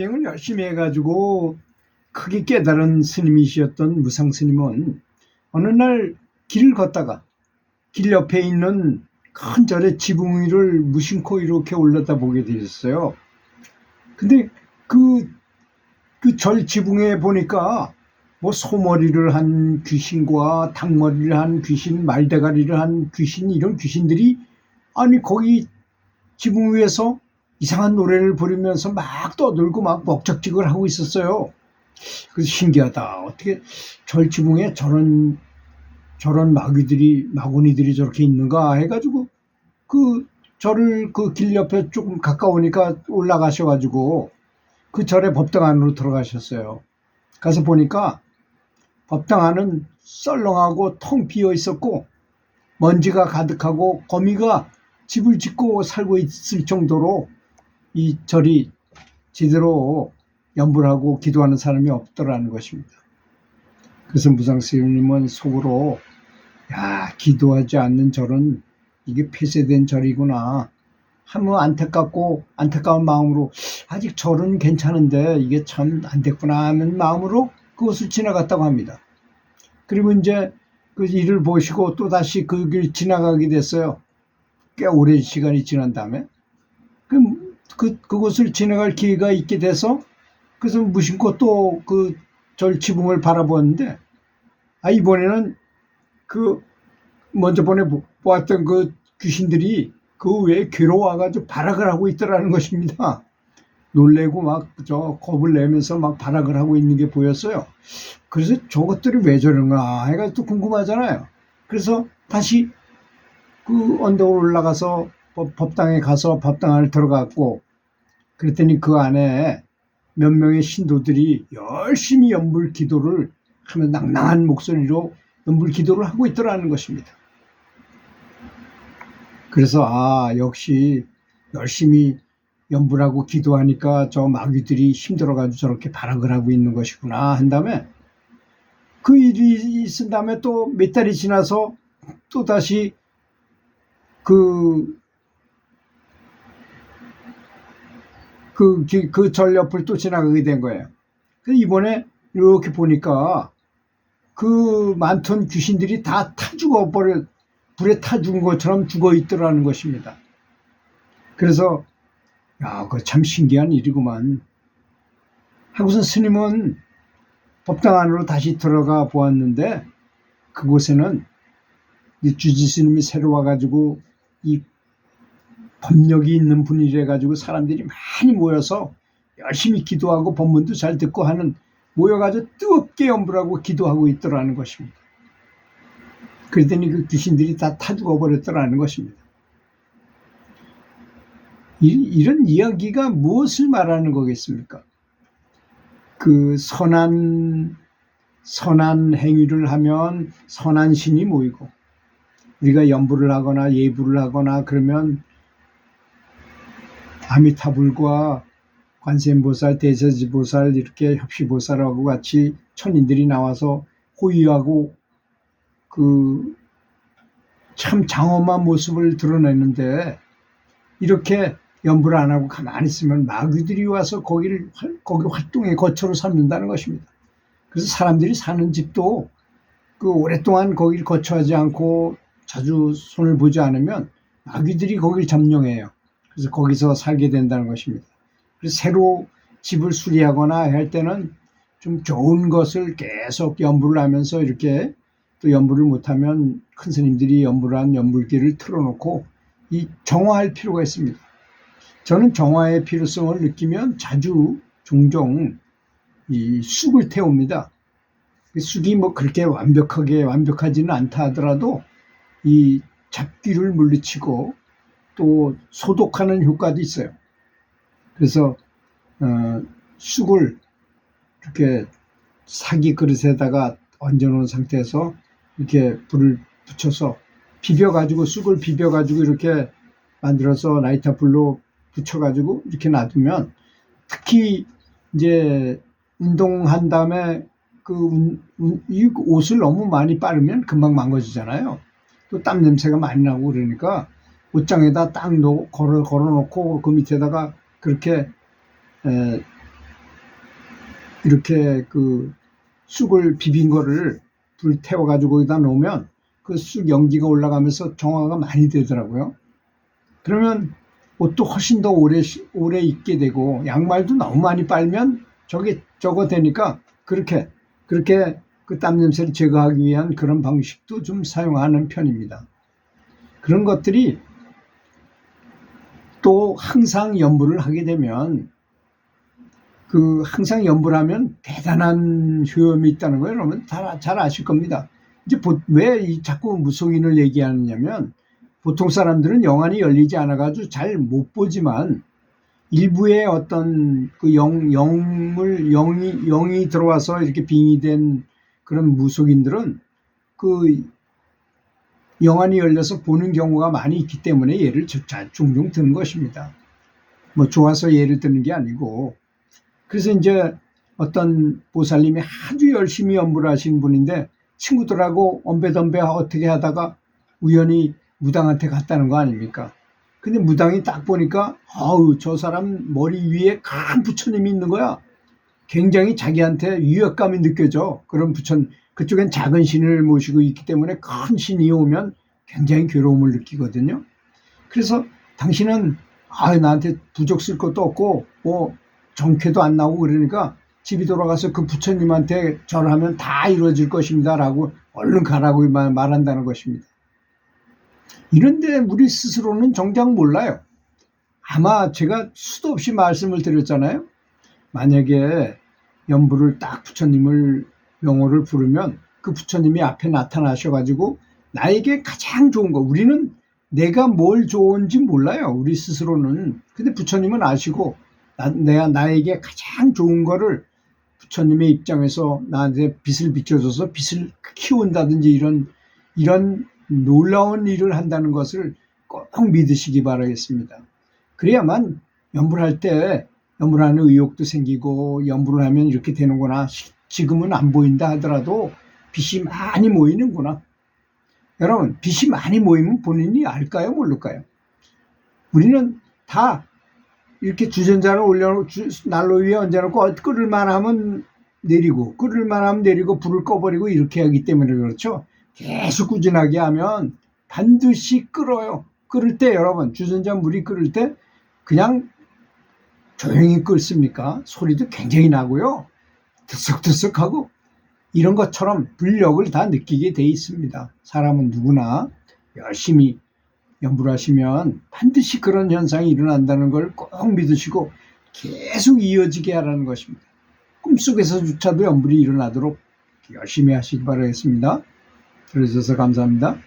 여행을 열심히 해가지고 크게 깨달은 스님이셨던 무상 스님은 어느 날 길을 걷다가 길 옆에 있는 큰 절의 지붕 위를 무심코 이렇게 올라다 보게 되었어요. 근데 그, 그 절 지붕에 보니까 뭐 소머리를 한 귀신과 닭머리를 한 귀신, 말대가리를 한 귀신, 이런 귀신들이 아니, 거기 지붕 위에서 이상한 노래를 부르면서 막 떠들고 막 먹적지걸 하고 있었어요. 그래서 신기하다. 어떻게 절 지붕에 저런 저런 마귀들이 마구니들이 저렇게 있는가 해가지고 그 절을 그 길 옆에 조금 가까우니까 올라가셔가지고 그 절의 법당 안으로 들어가셨어요. 가서 보니까 법당 안은 썰렁하고 텅 비어 있었고 먼지가 가득하고 거미가 집을 짓고 살고 있을 정도로 이 절이 제대로 염불하고 기도하는 사람이 없더라는 것입니다. 그래서 무상스님은 속으로 야 기도하지 않는 절은 이게 폐쇄된 절이구나 하면 안타깝고 안타까운 마음으로 아직 절은 괜찮은데 이게 참 안 됐구나 하는 마음으로 그것을 지나갔다고 합니다. 그리고 이제 그 일을 보시고 또 다시 그 길 지나가게 됐어요. 꽤 오랜 시간이 지난 다음에 그, 그 그곳을 지나갈 기회가 있게 돼서 그래서 무심코 또 그 절 지붕을 바라보았는데 아 이번에는 그 먼저 번에 보- 보았던 그 귀신들이 그 외에 괴로워가지고 발악을 하고 있더라는 것입니다. 놀래고 막 저 겁을 내면서 막 발악을 하고 있는 게 보였어요. 그래서 저것들이 왜 저런가 해가 또 궁금하잖아요. 그래서 다시 그 언덕을 올라가서 법- 법당에 가서 법당 안을 들어갔고 그랬더니 그 안에 몇 명의 신도들이 열심히 연불 기도를 하면 낭낭한 목소리로 연불 기도를 하고 있더라는 것입니다. 그래서 아 역시 열심히 연불하고 기도하니까 저 마귀들이 힘들어가지고 저렇게 발악을 하고 있는 것이구나 한 다음에 그 일이 있은 다음에 또 몇 달이 지나서 또 다시 그 그, 그 절 옆을 또 지나가게 된 거예요. 그래서 이번에 이렇게 보니까 그 많던 귀신들이 다 타 죽어버려, 불에 타 죽은 것처럼 죽어 있더라는 것입니다. 그래서, 야, 그참 신기한 일이구만. 하고서 스님은 법당 안으로 다시 들어가 보았는데, 그곳에는 이 주지 스님이 새로 와가지고 이 법력이 있는 분이래 가지고 사람들이 많이 모여서 열심히 기도하고 법문도 잘 듣고 하는 모여가지고 뜨겁게 연불하고 기도하고 있더라는 것입니다. 그랬더니 그 귀신들이 다타 죽어버렸더라는 것입니다. 이, 이런 이야기가 무엇을 말하는 거겠습니까? 그 선한 선한 행위를 하면 선한 신이 모이고 우리가 연불을 하거나 예불을 하거나 그러면 아미타불과 관세음보살, 대세지보살 이렇게 협시보살하고 같이 천인들이 나와서 호위하고 그 참 장엄한 모습을 드러내는데 이렇게 연불 안 하고 가만히 있으면 마귀들이 와서 거기를 활- 거기 활동의 거처로 삼는다는 것입니다. 그래서 사람들이 사는 집도 그 오랫동안 거기를 거처하지 않고 자주 손을 보지 않으면 마귀들이 거기를 점령해요. 그래서 거기서 살게 된다는 것입니다. 그래서 새로 집을 수리하거나 할 때는 좀 좋은 것을 계속 연불을 하면서 이렇게 또 연불을 못하면 큰 스님들이 연불한 연불기를 틀어놓고 이 정화할 필요가 있습니다. 저는 정화의 필요성을 느끼면 자주 종종 이 쑥을 태웁니다. 그 쑥이 뭐 그렇게 완벽하게 완벽하지는 않다 하더라도 이 잡귀를 물리치고 또 소독하는 효과도 있어요. 그래서 어, 쑥을 이렇게 사기 그릇에다가 얹어놓은 상태에서 이렇게 불을 붙여서 비벼가지고 쑥을 비벼가지고 이렇게 만들어서 라이터 불로 붙여가지고 이렇게 놔두면 특히 이제 운동한 다음에 그 운- 옷을 너무 많이 빠르면 금방 망가지잖아요. 또 땀 냄새가 많이 나고 그러니까 옷장에다 딱 놓, 걸어, 걸어놓고 그 밑에다가 그렇게 에, 이렇게 그 쑥을 비빈 거를 불 태워가지고 거기다 놓으면 그 쑥 연기가 올라가면서 정화가 많이 되더라고요. 그러면 옷도 훨씬 더 오래, 시- 오래 입게 되고 양말도 너무 많이 빨면 저게 저거 되니까 그렇게 그렇게 그 땀 냄새를 제거하기 위한 그런 방식도 좀 사용하는 편입니다. 그런 것들이 또 항상 연부를 하게 되면 그 항상 연부를 하면 대단한 효험이 있다는 걸 여러분 잘, 잘 아실 겁니다. 이제 왜이 자꾸 무속인을 얘기하느냐면 보통 사람들은 영안이 열리지 않아가지고 잘 못 보지만 일부의 어떤 그 영, 영을, 영이, 영이 들어와서 이렇게 빙의된 그런 무속인들은 그 영안이 열려서 보는 경우가 많이 있기 때문에 예를 종종 드는 것입니다. 뭐 좋아서 예를 드는 게 아니고 그래서 이제 어떤 보살님이 아주 열심히 연부를 하신 분인데 친구들하고 엄배덤배 어떻게 하다가 우연히 무당한테 갔다는 거 아닙니까? 근데 무당이 딱 보니까 아우 저 사람 머리 위에 큰 부처님이 있는 거야. 굉장히 자기한테 위협감이 느껴져. 그런 부처 그쪽엔 작은 신을 모시고 있기 때문에 큰 신이 오면 굉장히 괴로움을 느끼거든요. 그래서 당신은 아 나한테 부적 쓸 것도 없고 뭐 정쾌도 안 나오고 그러니까 집이 돌아가서 그 부처님한테 절하면 다 이루어질 것입니다라고 얼른 가라고 말- 말한다는 것입니다. 이런데 우리 스스로는 정작 몰라요. 아마 제가 수도 없이 말씀을 드렸잖아요. 만약에 연부를 딱 부처님을 명호를 부르면 그 부처님이 앞에 나타나셔가지고 나에게 가장 좋은 거 우리는 내가 뭘 좋은지 몰라요. 우리 스스로는. 근데 부처님은 아시고 나, 내가 나에게 가장 좋은 거를 부처님의 입장에서 나한테 빛을 비춰줘서 빛을 키운다든지 이런 이런 놀라운 일을 한다는 것을 꼭 믿으시기 바라겠습니다. 그래야만 연불 할때 연불하는 의욕도 생기고 연불을 하면 이렇게 되는구나. 시- 지금은 안 보인다 하더라도 빛이 많이 모이는구나. 여러분, 빛이 많이 모이면 본인이 알까요? 모를까요? 우리는 다 이렇게 주전자를 올려놓고 주- 난로 위에 얹어놓고 끓을만 하면 내리고 끓을만 하면 내리고 불을 꺼버리고 이렇게 하기 때문에 그렇죠. 계속 꾸준하게 하면 반드시 끓어요. 끓을 때 여러분 주전자 물이 끓을 때 그냥 조용히 끓습니까? 소리도 굉장히 나고요. 들썩들썩하고 이런 것처럼 불력을 다 느끼게 돼 있습니다. 사람은 누구나 열심히 연구를 하시면 반드시 그런 현상이 일어난다는 걸 꼭 믿으시고 계속 이어지게 하라는 것입니다. 꿈속에서조차도 연불이 일어나도록 열심히 하시기 바라겠습니다. 들어주셔서 감사합니다.